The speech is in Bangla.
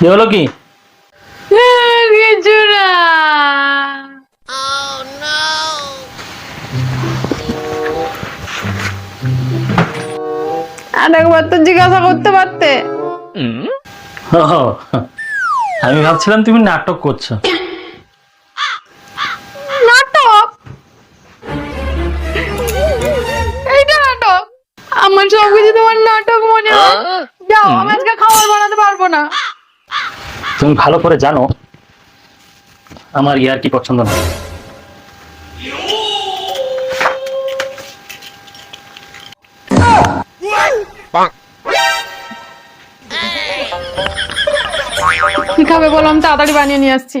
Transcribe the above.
কি? হলো কি কিছু না আর তো জিজ্ঞাসা করতে পারতে। আমি ভাবছিলাম তুমি নাটক করছ। নাটক? এইটা নাটক? আমার সব কিছু তোমার নাটক মনে হয়। যাও আমি আজকে খাবার বানাতে পারব না। তুমি ভালো করে জানো, আমার ইয়ার কি পছন্দ না। খাবে আমি তাড়াতাড়ি বানিয়ে নিয়ে আসছি।